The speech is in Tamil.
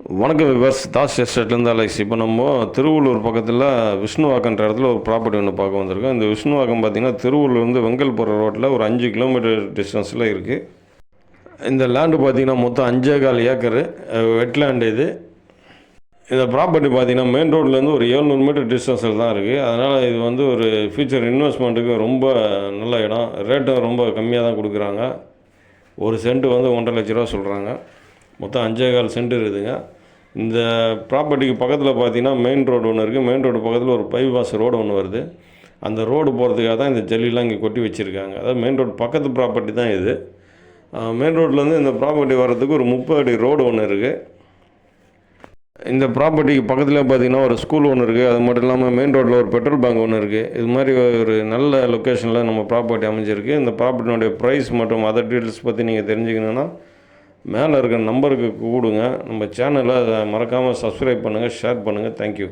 வணக்கம் விவர்ஸ். தாஸ் எஸ்டேட்லேருந்து அலைஸ் இப்போ நம்ம திருவள்ளூர் பக்கத்தில் விஷ்ணுவாக்கன்ற இடத்துல ஒரு ப்ராப்பர்ட்டி ஒன்று பார்க்க வந்திருக்கோம். இந்த விஷ்ணுவாக்கம் பார்த்திங்கன்னா திருவள்ளூர்லேருந்து வெங்கல் போகிற ரோட்டில் ஒரு அஞ்சு கிலோமீட்டர் டிஸ்டன்ஸில் இருக்குது இந்த லேண்டு பார்த்திங்கன்னா மொத்தம் அஞ்சே கால் ஏக்கரு வெட்லேண்டு இது. இந்த ப்ராப்பர்ட்டி பார்த்தீங்கன்னா மெயின் ரோட்லேருந்து ஒரு ஏழ்நூறு மீட்டர் டிஸ்டன்ஸில் தான் இருக்குது அதனால் இது வந்து ஒரு ஃபியூச்சர் இன்வெஸ்ட்மெண்ட்டுக்கு ரொம்ப நல்ல இடம். ரேட்டும் ரொம்ப கம்மியாக தான் கொடுக்குறாங்க. ஒரு சென்ட் வந்து ஒன்றரை லட்ச ரூபா சொல்கிறாங்க மொத்தம் அஞ்சே கால் சென்ட் இருக்குதுங்க. இந்த ப்ராப்பர்ட்டிக்கு பக்கத்தில் பார்த்தீங்கன்னா மெயின் ரோடு ஒன்று இருக்குது மெயின் ரோடு பக்கத்தில் ஒரு பைபாஸ் ரோடு ஒன்று வருது. அந்த ரோடு போகிறதுக்காக தான் இந்த ஜல்லிலாம் இங்கே கொட்டி வச்சுருக்காங்க. அதாவது மெயின் ரோடு பக்கத்து ப்ராப்பர்ட்டி தான் இது. மெயின் ரோட்லேருந்து இந்த ப்ராப்பர்ட்டி வர்றதுக்கு ஒரு முப்பது அடி ரோடு ஒன்று இருக்குது இந்த ப்ராப்பர்ட்டிக்கு பக்கத்தில் பார்த்தீங்கன்னா ஒரு ஸ்கூல் ஒன்று இருக்குது அது மட்டும் இல்லாமல் மெயின் ரோட்டில் ஒரு பெட்ரோல் பங்க் ஒன்று இருக்குது இது மாதிரி ஒரு நல்ல லொக்கேஷனில் நம்ம ப்ராப்பர்ட்டி அமைஞ்சிருக்கு. இந்த ப்ராப்பர்ட்டினுடைய ப்ரைஸ் மற்றும் அதர் டீட்டெயில்ஸ் பற்றி நீங்கள் தெரிஞ்சுக்கணுன்னா மேலே இருக்கிற நம்பருக்கு கூடுங்க நம்ம சேனலை மறக்காமல் சப்ஸ்கிரைப் பண்ணுங்கள் ஷேர் பண்ணுங்கள் தேங்க்யூ